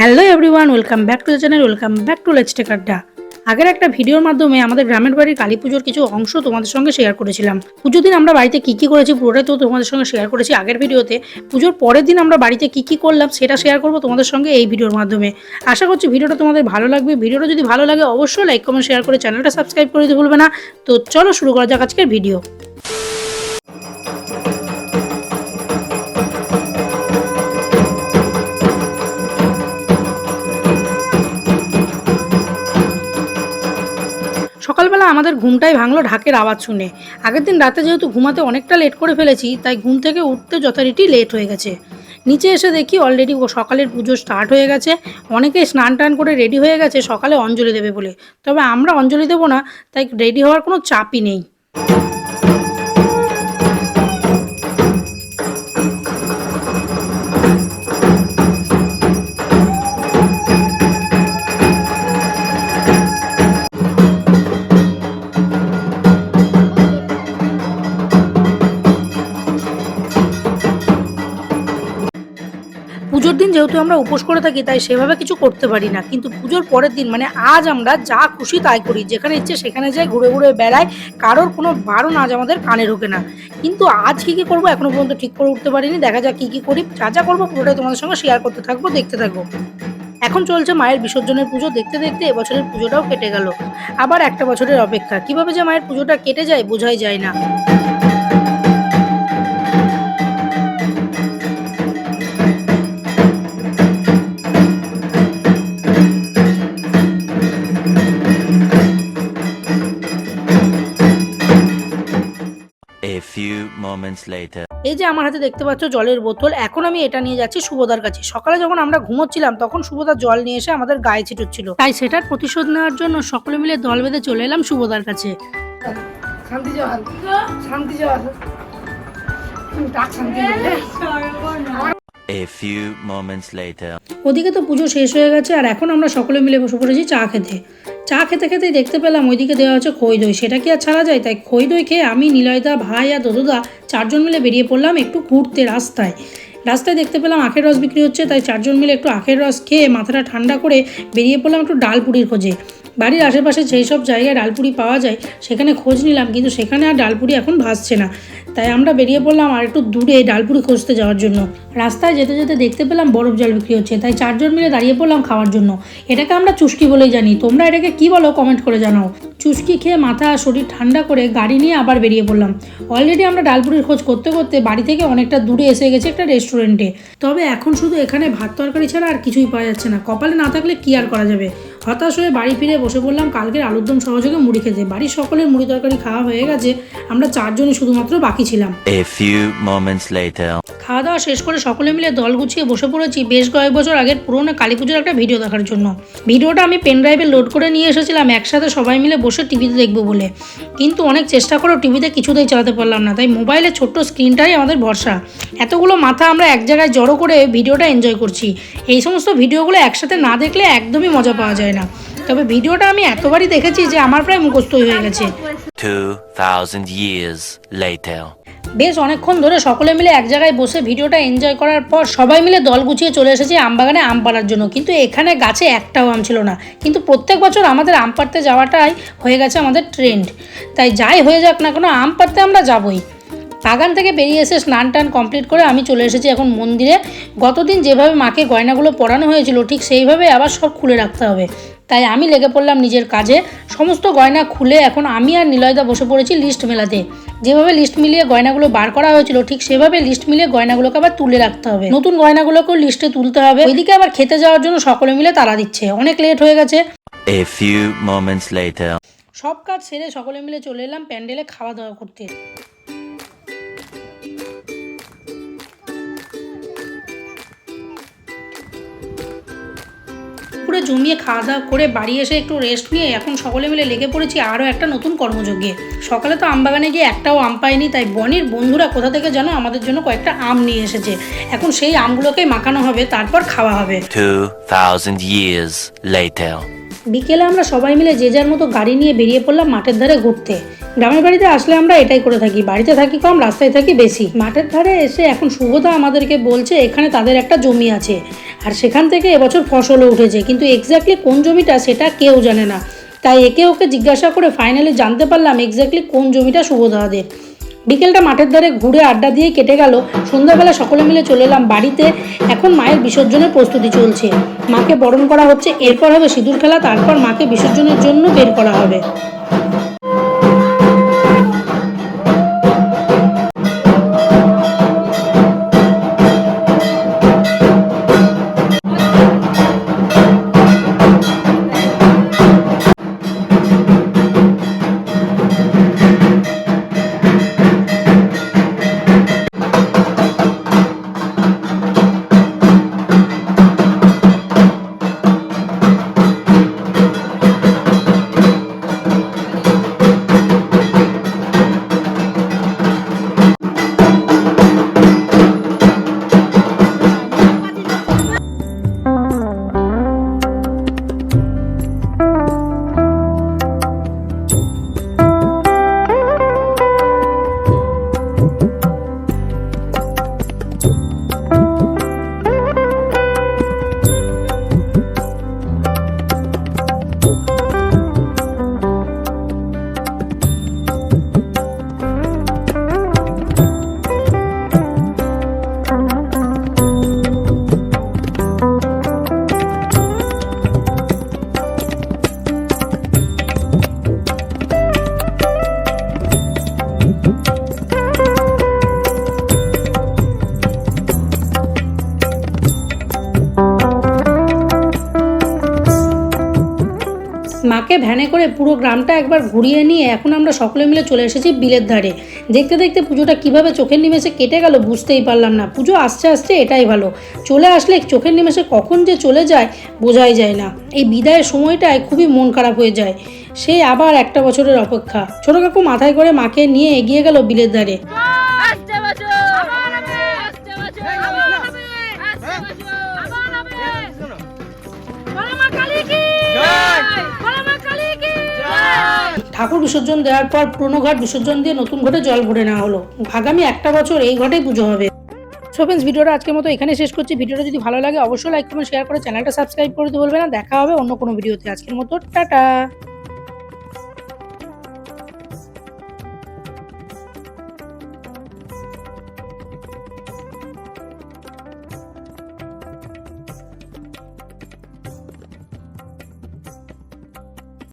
Hello everyone, welcome back to the channel, welcome back to let's talk adda আগের একটা ভিডিওর মাধ্যমে আমাদের গ্রামের বাড়ির কালী পুজোর কিছু অংশ তোমাদের সঙ্গে শেয়ার করেছিলাম। পুজোর দিন আমরা বাড়িতে কী কী করেছি পুরোটাই তো তোমাদের সঙ্গে শেয়ার করেছি আগের ভিডিওতে। পুজোর পরের দিন আমরা বাড়িতে কী কী করলাম সেটা শেয়ার করব তোমাদের সঙ্গে এই ভিডিওর মাধ্যমে। আশা করছি ভিডিওটা তোমাদের ভালো লাগবে। ভিডিওটা যদি ভালো লাগে অবশ্যই লাইক, কমেন্ট, শেয়ার করে চ্যানেলটা সাবস্ক্রাইব করে দিতে ভুলবে না। তো চলো শুরু করা যাক আজকের ভিডিও। আমাদের ঘুমটাই ভাঙলো ঢাকের আওয়াজ শুনে। আগের দিন রাতে যেহেতু ঘুমাতে অনেকটা লেট করে ফেলেছি, তাই ঘুম থেকে উঠতে যথারীতি লেট হয়ে গেছে। নিচে এসে দেখি অলরেডি ও সকালের পুজো স্টার্ট হয়ে গেছে। অনেকেই স্নান টান করে রেডি হয়ে গেছে, সকালে অঞ্জলি দেবে বলে। তবে আমরা অঞ্জলি দেবো না, তাই রেডি হওয়ার কোনো চাপই নেই। পুজোর দিন যেহেতু আমরা উপোস করে থাকি, তাই সেভাবে কিছু করতে পারি না। কিন্তু পুজোর পরের দিন মানে আজ আমরা যা খুশি তাই করি। যেখানে ইচ্ছে সেখানে যাই, ঘুরে ঘুরে বেড়াই, কারোর কোনো বারণ আজ আমাদের কানে ঢোকে না। কিন্তু আজ কী কী করব এখনও পর্যন্ত ঠিক করে উঠতে পারিনি। দেখা যাক কী কী করি। যা যা করব পুরোটাই তোমাদের সঙ্গে শেয়ার করতে থাকব, দেখতে থাকব। এখন চলছে মায়ের বিসর্জনের পুজো। দেখতে দেখতে এবছরের পুজোটাও কেটে গেল। আবার একটা বছরের অপেক্ষা। কীভাবে যে মায়ের পুজোটা কেটে যায় বোঝাই যায় না। Moments later. এই যে আমার হাতে দেখতে পাচ্ছ জলের বোতল এখন আমি এটা নিয়ে যাচ্ছি সুভদার কাছে। সকালে যখন আমরা ঘুমোচ্ছিলাম তখন সুভদা জল নিয়ে এসে আমাদের গায়ে ছিটুচ্ছিল। তাই সেটার প্রতিশোধ নেওয়ার জন্য সকলে মিলে দল বেঁধে চলে এলাম সুভদার কাছে। শান্তি জল শান্তি জল শান্তি A few moments later. ওদিকে তো পুজো শেষ হয়ে গেছে আর এখন আমরা সকলে মিলে বসে পড়েছি চা খেতে। চা খেতে খেতেই দেখতে পেলাম ওইদিকে দেওয়া হচ্ছে খই দই। সেটা কি আর ছাড়া যায়? তাই খই দই খেয়ে আমি, নিলয়দা, ভাই আর দদুদা চারজন মিলে বেরিয়ে পড়লাম একটু ঘুরতে রাস্তায়। রাস্তায় দেখতে পেলাম আখের রস বিক্রি হচ্ছে, তাই চারজন মিলে একটু আখের রস খেয়ে মাথাটা ঠান্ডা করে বেরিয়ে পড়লাম একটু ডালপুরির খোঁজে। বাড়ির আশেপাশে যেই সব জায়গায় ডালপুরি পাওয়া যায়, সেখানে খোঁজ নিলাম, কিন্তু সেখানে আর ডালপুরি এখন ভাসছে না। তাই আমরা বেরিয়ে পড়লাম আর একটু দূরে ডালপুরি খুঁজতে যাওয়ার জন্য। রাস্তায় যেতে যেতে দেখতে পেলাম বরফ জল বিক্রি হচ্ছে, তাই চারজন মিলে দাঁড়িয়ে পড়লাম খাওয়ার জন্য। এটাকে আমরা চুস্কি বলেই জানি। তোমরা এটাকে কি বলো কমেন্ট করে জানাও। চুস্কি খেয়ে মাথা শরীর ঠান্ডা করে গাড়ি নিয়ে আবার বেরিয়ে পড়লাম। অলরেডি আমরা ডালপুরির খোঁজ করতে করতে বাড়ি থেকে অনেকটা দূরে এসে গেছে একটা রেস্টুরেন্টে তবে এখন শুধু এখানে ভাত তরকারি ছাড়া আর কিছুই পাওয়া যাচ্ছে না। কপালে না থাকলে কি আর করা যাবে? হতাশ হয়ে বাড়ি ফিরে বসে পড়লাম কালকের আলুরদম সহযোগে মুড়ি খেতে। বাড়ির সকলের মুড়ি তরকারি খাওয়া হয়ে গেছে। আমরা চারজনই শুধুমাত্র বাকি ছিলাম। খাওয়া দাওয়া শেষ করে সকলে মিলে দল গুছিয়ে বসে পড়েছি বেশ কয়েক বছর আগের পুরোনো কালী পুজোর একটা ভিডিও দেখার জন্য। ভিডিওটা আমি পেন ড্রাইভে লোড করে নিয়ে এসেছিলাম, একসাথে সবাই মিলে বসে টিভিতে দেখব বলে। কিন্তু অনেক চেষ্টা করেও টিভিতে কিছুতেই চালাতে পারলাম না, তাই মোবাইলের ছোট্ট স্ক্রিনটাই আমাদের ভরসা। এতগুলো মাথা আমরা এক জায়গায় জড়ো করে ভিডিওটা এনজয় করছি। এই সমস্ত ভিডিওগুলো একসাথে না দেখলে একদমই মজা পাওয়া যায় না। তবে ভিডিওটা আমি এতবারই দেখেছি যে আমার প্রায় মুখস্থই হয়ে গেছে। 2000 years later. বেশ, অনেকক্ষণ ধরে সকলে মিলে এক জায়গায় বসে ভিডিওটা এনজয় করার পর সবাই মিলে দল গুছিয়ে চলে এসেছি আমবাগানে আম পাড়ার জন্য। কিন্তু এখানে গাছে একটাও আম ছিল না। কিন্তু প্রত্যেক বছর আমাদের আম পাড়তে যাওয়াটাই হয়ে গেছে আমাদের ট্রেন্ড তাই যাই হয়ে যাক না কোনো, আম পাড়তে আমরা যাবই। বাগান থেকে বেরিয়ে এসে স্নান টান কমপ্লিট করে আমি চলে এসেছি এখন মন্দিরে। গতদিন যেভাবে মাকে গয়নাগুলো পরানো হয়েছিল, ঠিক সেইভাবে আবার সব খুলে রাখতে হবে। তাই আমি লেগে পড়লাম নিজের কাজে। সমস্ত গয়না খুলে এখন আমি আর নিলয়দা বসে পড়েছি লিস্ট মেলাতে। যেভাবে লিস্ট মিলিয়ে গয়নাগুলো বার করা হয়েছিল ঠিক সেভাবে লিস্ট মিলিয়ে গয়নাগুলোকে আবার তুলে রাখতে হবে। নতুন গয়নাগুলোকেও লিস্টে তুলতে হবে। ওইদিকে আবার খেতে যাওয়ার জন্য সকলে মিলে তারা দিচ্ছে। অনেক লেট হয়ে গেছে। A few moments later. সব কাজ সেরে সকলে মিলে চলে এলাম প্যান্ডেলে খাওয়া দাওয়া করতে। পুরো জমিয়ে খাওয়া দাওয়া করে বাড়ি এসে একটু রেস্ট নিয়ে এখন সকলে মিলে লেগে পড়েছি আরও একটা নতুন কর্মযজ্ঞে। সকালে তো আম বাগানে গিয়ে একটাও আম পাইনি তাই বনির বন্ধুরা কোথা থেকে যেন আমাদের জন্য কয়েকটা আম নিয়ে এসেছে। এখন সেই আমগুলোকেই মাখানো হবে তারপর খাওয়া হবে। 2000 বিকেলে আমরা সবাই মিলে যে যার মতো গাড়ি নিয়ে বেরিয়ে পড়লাম মাঠের ধারে ঘুরতে। গ্রামের বাড়িতে আসলে আমরা এটাই করে থাকি। বাড়িতে থাকি কম, রাস্তায় থাকি বেশি। মাঠের ধারে এসে এখন শুভদা আমাদেরকে বলছে, এখানে তাদের একটা জমি আছে। আর সেখান থেকে এবছর ফসলও উঠেছে। কিন্তু এক্স্যাক্টলি কোন জমিটা সেটা কেউ জানে না। তাই একে ওকে জিজ্ঞাসা করে ফাইনালি জানতে পারলাম এক্স্যাক্টলি কোন জমিটা শুভদাদের বিকেলটা মাঠের ধারে ঘুরে আড্ডা দিয়ে কেটে গেল। সন্ধ্যাবেলা সকলে মিলে চলে এলাম বাড়িতে। এখন মায়ের বিসর্জনের প্রস্তুতি চলছে। মাকে বরণ করা হচ্ছে, এরপর হবে সিঁদুর খেলা, তারপর মাকে বিসর্জনের জন্য বের করা হবে। মাকে ভ্যানে করে পুরো গ্রামটা একবার ঘুরিয়ে নিয়ে এখন আমরা সকলে মিলে চলে এসেছি বিলের ধারে। দেখতে দেখতে পুজোটা কীভাবে চোখের নিমেষে কেটে গেল বুঝতেই পারলাম না। পুজো আসছে আসছে এটাই ভালো। চলে আসলে চোখের নিমেষে কখন যে চলে যায় বোঝাই যায় না। এই বিদায়ের সময়টায় খুবই মন খারাপ হয়ে যায়। সে আবার একটা বছরের অপেক্ষা। ছোট কাকু মাথায় করে মাকে নিয়ে এগিয়ে গেল বিলের ধারে। ঠাকুর বিসর্জন দেওয়ার পর পুরনো ঘাট বিসর্জন দিয়ে নতুন ঘটে জল ভরে নেওয়া হলো। আগামী একটা বছর এই ঘটেই পুজো হবে। সো ফ্রেন্ডস ভিডিওটা আজকের মতো এখানে শেষ করছি। ভিডিওটা যদি ভালো লাগে, অবশ্যই লাইক কমেন্ট শেয়ার করে চ্যানেলটা সাবস্ক্রাইব করে দিতে বলবে না। দেখা হবে অন্য কোনো ভিডিওতে। আজকের মতো, টাটা!